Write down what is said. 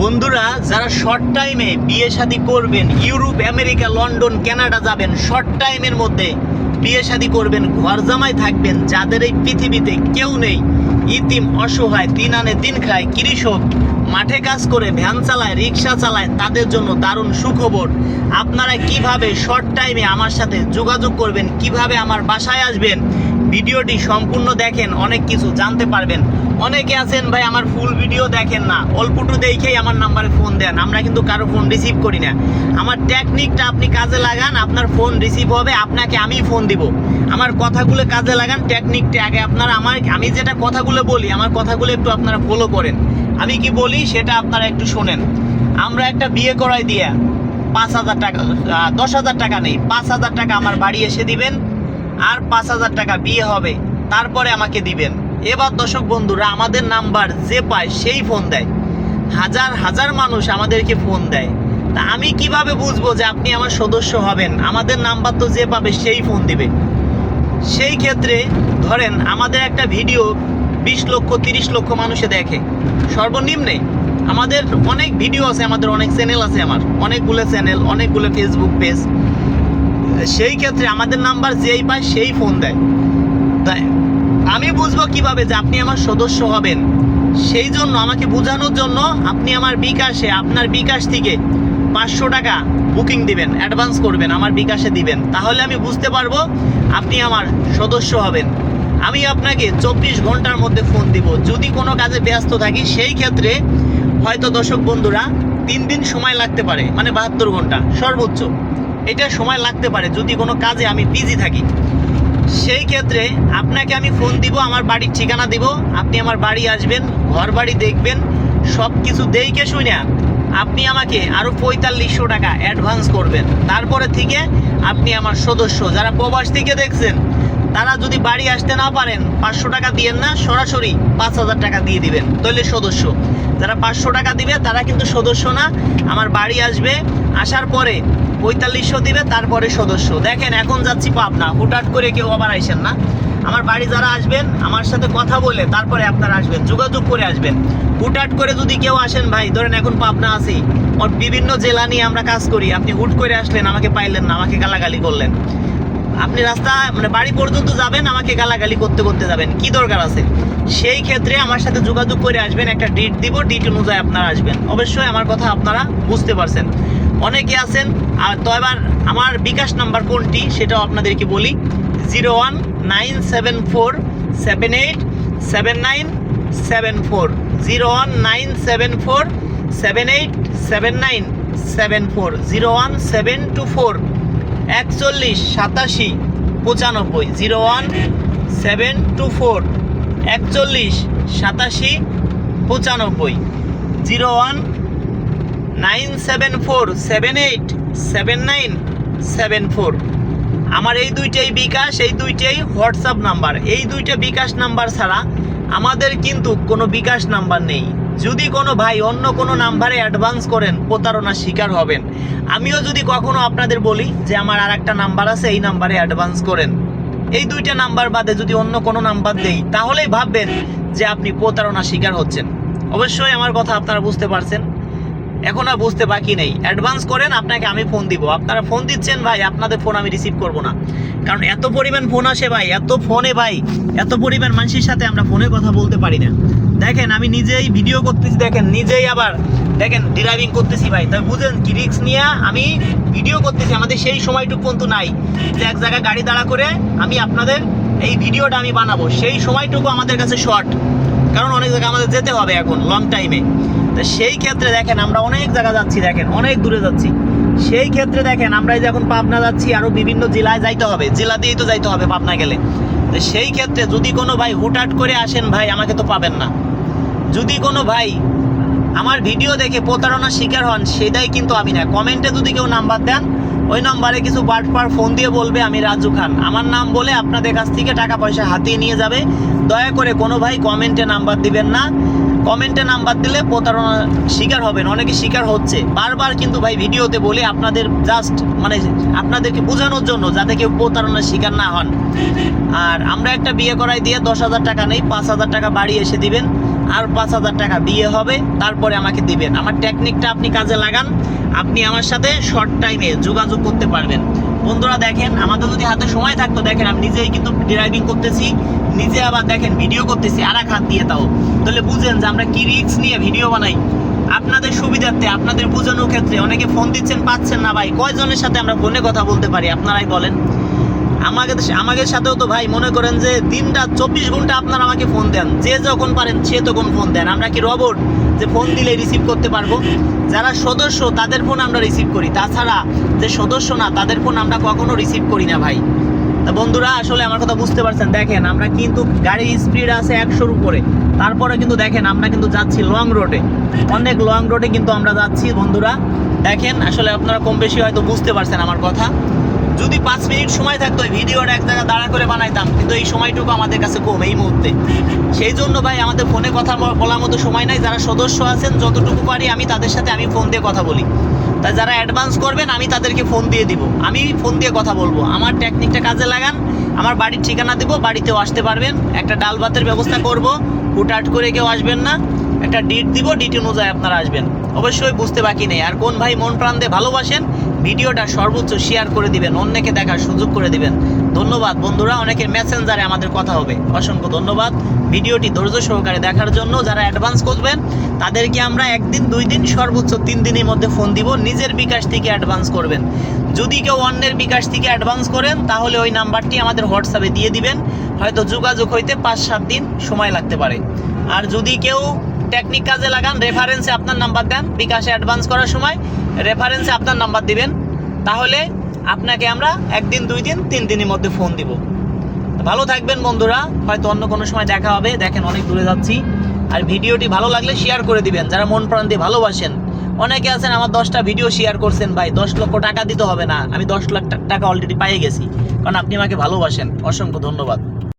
বন্ধুরা, যারা শর্ট টাইমে বিয়ে শাদী করবেন, ইউরোপ, আমেরিকা, লন্ডন, কানাডা যাবেন শর্ট টাইমের মধ্যে বিয়ে শাদী করবেন, ঘর জামাই থাকবেন, যাদের এই পৃথিবীতে কেউ নেই, ইতিম, অসহায় দিন আনে দিন খায়, কৃষক, মাঠে কাজ করে, ভ্যান চালায়, রিক্সা চালায়, তাদের জন্য দারুণ সুখবর। আপনারা কীভাবে শর্ট টাইমে আমার সাথে যোগাযোগ করবেন, কীভাবে আমার বাসায় আসবেন ভিডিওটি সম্পূর্ণ দেখেন, অনেক কিছু জানতে পারবেন। অনেকে আছেন, ভাই, আমার ফুল ভিডিও দেখেন না। অল্পটু দেখেই আমার নাম্বারে ফোন দেন। আমরা কিন্তু কারও ফোন রিসিভ করি না। আমার টেকনিকটা আপনি কাজে লাগান, আপনার ফোন রিসিভ হবে, আপনাকে আমি ফোন দিব। আমার কথাগুলো কাজে লাগান টেকনিকটা আগে আপনারা আমার, আমি যেটা কথাগুলো বলি, আমার কথাগুলো একটু আপনারা ফলো করেন। আমি কি বলি, সেটা আপনারা একটু শোনেন। আমরা একটা বিয়ে করাই দিয়া পাঁচ হাজার টাকা দশ হাজার টাকা নেই, পাঁচ হাজার টাকা আমার বাড়ি এসে দিবেন। আর পাঁচ হাজার টাকা বিয়ে হবে, তারপরে আমাকে দিবেন। এবার দর্শক বন্ধুরা, আমাদের নাম্বার যে পায় সেই ফোন দেয়। হাজার হাজার মানুষ আমাদেরকে ফোন দেয়। তা আমি কীভাবে বুঝব যে আপনি আমার সদস্য হবেন? আমাদের নাম্বার তো যে পাবে সেই ফোন দিবে। সেই ক্ষেত্রে ধরেন, আমাদের একটা ভিডিও বিশ লক্ষ, তিরিশ লক্ষ মানুষে দেখে। সর্বনিম্নে আমাদের অনেক ভিডিও আছে, আমাদের অনেক চ্যানেল আছে আমার। অনেকগুলো চ্যানেল, অনেকগুলো ফেসবুক পেজ সেই ক্ষেত্রে আমাদের নাম্বার যেই পায় সেই ফোন দেয়। তাই আমি বুঝব কীভাবে যে আপনি আমার সদস্য হবেন। সেই জন্য, আমাকে বোঝানোর জন্য আপনি আমার বিকাশে, আপনার বিকাশ থেকে পাঁচশো টাকা বুকিং দিবেন, অ্যাডভান্স করবেন, আমার বিকাশে দিবেন। তাহলে আমি বুঝতে পারব আপনি আমার সদস্য হবেন। আমি আপনাকে চব্বিশ ঘণ্টার মধ্যে ফোন দিব। যদি কোনো কাজে ব্যস্ত থাকি, সেই ক্ষেত্রে হয়তো দর্শক বন্ধুরা তিন দিন সময় লাগতে পারে মানে বাহাত্তর ঘণ্টা সর্বোচ্চ। এটা সময় লাগতে পারে যদি কোনো কাজে আমি বিজি থাকি। সেই ক্ষেত্রে আপনাকে আমি ফোন দিব, আমার বাড়ির ঠিকানা দিব, আপনি আমার বাড়ি আসবেন ঘর বাড়ি দেখবেন সব কিছু দেখে শুনে আপনি আমাকে আরও পঁয়তাল্লিশশো টাকা অ্যাডভান্স করবেন। তারপরে থেকে আপনি আমার সদস্য, যারা প্রবাস থেকে দেখছেন, তারা যদি বাড়ি আসতে না পারেন, পাঁচশো টাকা দিয়েন না, সরাসরি পাঁচ হাজার টাকা দিয়ে দিবেন, তাহলে সদস্য। যারা পাঁচশো টাকা দিবে, তারা কিন্তু সদস্য না, আমার বাড়ি আসবে, আসার পরে পঁয়তাল্লিশশো দিবে, তারপরে সদস্য। দেখেন, এখন যাচ্ছি পাবনা। হুটহাট করে কেউ আবার আইসেন না। আমার বাড়ি যারা আসবেন, আমার সাথে কথা বলে তারপরে আপনারা আসবেন, যোগাযোগ করে আসবেন। হুটহাট করে যদি কেউ আসেন, ভাই, ধরেন এখন পাবনা আছি, ওর বিভিন্ন জেলা নিয়ে আমরা কাজ করি, আপনি হুট করে আসলেন, আমাকে পাইলেন না, আমাকে গালাগালি করলেন। আপনি রাস্তা মানে বাড়ি পর্যন্ত যাবেন, আমাকে গালাগালি করতে করতে যাবেন, কি দরকার আছে? সেই ক্ষেত্রে আমার সাথে যোগাযোগ করে আসবেন, একটা ডিট দিব ডিট অনুযায়ী আপনারা আসবেন। অবশ্যই আমার কথা আপনারা বুঝতে পারছেন। অনেকে আছেন, আর তো এবার আমার বিকাশ নাম্বার কোনটি সেটাও আপনাদেরকে বলি। Zero one nine seven four seven eight seven nine seven four. Zero one nine seven four seven eight seven nine seven four. Zero one seven two four একচল্লিশ সাতাশি পঁচানব্বই। Zero one seven two four একচল্লিশ সাতাশি পঁচানব্বই। Zero one nine seven four seven eight seven nine seven four আমার এই দুইটাই বিকাশ, এই দুইটাই হোয়াটসঅ্যাপ নাম্বার। এই দুইটা বিকাশ নাম্বার ছাড়া আমাদের কিন্তু কোনো বিকাশ নাম্বার নেই। যদি কোনো ভাই অন্য কোনো নাম্বারে অ্যাডভান্স করেন, প্রতারণার শিকার হবেন। আমিও যদি কখনো আপনাদের বলি যে আমার আর একটা নাম্বার আছে, এই নাম্বারে অ্যাডভান্স করেন। এই দুইটা নাম্বার বাদে যদি অন্য কোনো নাম্বার দেই, তাহলেই ভাববেন যে আপনি প্রতারণার শিকার হচ্ছেন। অবশ্যই আমার কথা আপনারা বুঝতে পারছেন। এখন আর বুঝতে বাকি নেই। অ্যাডভান্স করেন, আপনাকে আমি ফোন দিব। আপনারা ফোন দিচ্ছেন, ভাই, আপনাদের ফোন আমি রিসিভ করব না। কারণ এত পরিমাণ ফোন আসে, ভাই, এত ফোনে ভাই, এত পরিমাণ মানুষের সাথে আমরা ফোনে কথা বলতে পারি না। দেখেন, আমি নিজেই ভিডিও করতেছি, দেখেন, নিজেই আবার, দেখেন ড্রাইভিং করতেছি, ভাই। তাই বুঝেন কি রিক্স নিয়ে আমি ভিডিও করতেছি। আমাদের সেই সময়টুকু কিন্তু নাই যে এক জায়গায় গাড়ি দাঁড়া করে আমি আপনাদের এই ভিডিওটা আমি বানাবো। সেই সময়টুকু আমাদের কাছে শর্ট কারণ অনেক জায়গায় আমাদের যেতে হবে এখন লং টাইমে তো সেই ক্ষেত্রে দেখেন, আমরা অনেক জায়গা যাচ্ছি, দেখেন, অনেক দূরে যাচ্ছি। সেই ক্ষেত্রে দেখেন, আমরা এই যে এখন পাবনা যাচ্ছি আরও বিভিন্ন জেলায় যাইতে হবে, জেলা দিয়েই তো যাইতে হবে পাবনা গেলে। তো সেই ক্ষেত্রে যদি কোনো ভাই হুটহাট করে আসেন, ভাই, আমাকে তো পাবেন না। যদি কোনো ভাই আমার ভিডিও দেখে প্রতারণার শিকার হন, সেটাই কিন্তু আমি না। কমেন্টে যদি কেউ নাম্বার দেন, ওই নম্বরে কিছু বাট পার ফোন দিয়ে বলবে, আমি রাজু খান। আমার নাম বলে আপনাদের কাছ থেকে টাকা পয়সা হাতিয়ে নিয়ে যাবে। দয়া করে কোনো ভাই কমেন্টে নাম্বার দিবেন না। কমেন্টে নাম্বার দিলে প্রতারণা শিকার হবেন, অনেকে শিকার হচ্ছে। বারবার কিন্তু ভাই ভিডিওতে বলে আপনাদের জাস্ট মানে আপনাদেরকে বোঝানোর জন্য যাতে কেউ প্রতারণার শিকার না হন। আর আমরা একটা বিয়ে করাই দিয়ে দশ হাজার টাকা নেই, পাঁচ হাজার টাকা বাড়ি এসে দিবেন, আর পাঁচ হাজার টাকা বিয়ে হবে, তারপরে আমাকে দিবেন। আমার টেকনিকটা আপনি কাজে লাগান, আপনি আমার সাথে শর্ট টাইমে যোগাযোগ করতে পারবেন। বন্ধুরা দেখেন, আমাদের যদি হাতে সময় থাকতো, দেখেন আমি নিজেই কিন্তু ড্রাইভিং করতেছি নিজে আবার দেখেন ভিডিও করতেছি আর এক হাত দিয়ে তাও। তাহলে বুঝেন যে আমরা কি রিক্স নিয়ে ভিডিও বানাই। আপনাদের সুবিধার্থে, আপনাদের বোঝানোর ক্ষেত্রে অনেকে ফোন দিচ্ছেন, পাচ্ছেন না ভাই। কয়জনের সাথে আমরা ফোনে কথা বলতে পারি? আপনারাই বলেন। আমাকে আমাদের সাথেও তো ভাই মনে করেন যে দিনটা চব্বিশ ঘণ্টা আপনারা আমাকে ফোন দেন। যে যখন পারেন, সে তখন ফোন দেন। আমরা কি রবট যে ফোন দিলে রিসিভ করতে পারব? যারা সদস্য, তাদের ফোন আমরা রিসিভ করি। তাছাড়া যে সদস্য না, তাদের ফোন আমরা কখনো রিসিভ করি না ভাই। বন্ধুরা, আসলে আমার কথা বুঝতে পারছেন। দেখেন, আমরা কিন্তু গাড়ির স্পিড আছে একশোর উপরে। তারপরে কিন্তু দেখেন, আমরা কিন্তু যাচ্ছি লং রোডে অনেক লং রোডে কিন্তু আমরা যাচ্ছি, বন্ধুরা। দেখেন, আসলে আপনারা কম বেশি হয়তো বুঝতে পারছেন আমার কথা। যদি পাঁচ মিনিট সময় থাকতো ভিডিওটা এক জায়গায় দাঁড়া করে বানাইতাম, কিন্তু এই সময়টুকু আমাদের কাছে কম এই মুহূর্তে। সেই জন্য ভাই, আমাদের ফোনে কথা বলার মতো সময় নাই। যারা সদস্য আছেন, যতটুকু পারি আমি তাদের সাথে আমি ফোন দিয়ে কথা বলি। তাই যারা অ্যাডভান্স করবেন, আমি তাদেরকে ফোন দিয়ে দিব। আমি ফোন দিয়ে কথা বলব। আমার টেকনিকটা কাজে লাগান, আমার বাড়ির ঠিকানা দেবো, বাড়িতেও আসতে পারবেন। একটা ডাল ভাতের ব্যবস্থা করব, হুটহাট করে কেউ আসবেন না। একটা ডিট দিব ডিট অনুযায়ী আপনারা আসবেন। অবশ্যই বুঝতে বাকি নেই। আর কোন ভাই মন প্রাণ দিয়ে ভালোবাসেন ভিডিওটা সর্বোচ্চ শেয়ার করে দিবেন, অন্যকে দেখার সুযোগ করে দিবেন। ধন্যবাদ, বন্ধুরা, অনেকের মেসেঞ্জারে আমাদের কথা হবে। অসংখ্য ধন্যবাদ। ভিডিওটি ধৈর্য সহকারে দেখার জন্য যারা অ্যাডভান্স করবেন, তাদেরকে আমরা একদিন, দুই দিন, সর্বোচ্চ তিন দিনের মধ্যে ফোন দিব, নিজের বিকাশ থেকে অ্যাডভান্স করবেন। যদি কেউ অন্যের বিকাশ থেকে অ্যাডভান্স করেন, তাহলে ওই নাম্বারটি আমাদের হোয়াটসঅ্যাপে দিয়ে দিবেন। হয়তো যোগাযোগ হইতে পাঁচ সাত দিন সময় লাগতে পারে। আর যদি কেউ টেকনিক কাজে লাগান রেফারেন্সে আপনার নাম্বার দেন, বিকাশে অ্যাডভান্স করার সময় রেফারেন্সে আপনার নাম্বার দিবেন। তাহলে আপনাকে আমরা একদিন, দুই দিন, তিন দিনের মধ্যে ফোন দিব। ভালো থাকবেন বন্ধুরা, হয়তো অন্য কোনো সময় দেখা হবে। দেখেন অনেক দূরে যাচ্ছি। আর ভিডিওটি ভালো লাগলে শেয়ার করে দিবেন। যারা মন প্রাণ দিয়ে ভালোবাসেন, অনেকে আছেন, আমার দশটা ভিডিও শেয়ার করছেন, ভাই, দশ লক্ষ টাকা দিতে হবে না, আমি দশ লাখ টাকা অলরেডি পাইয়ে গেছি। কারণ আপনি আমাকে ভালোবাসেন। অসংখ্য ধন্যবাদ।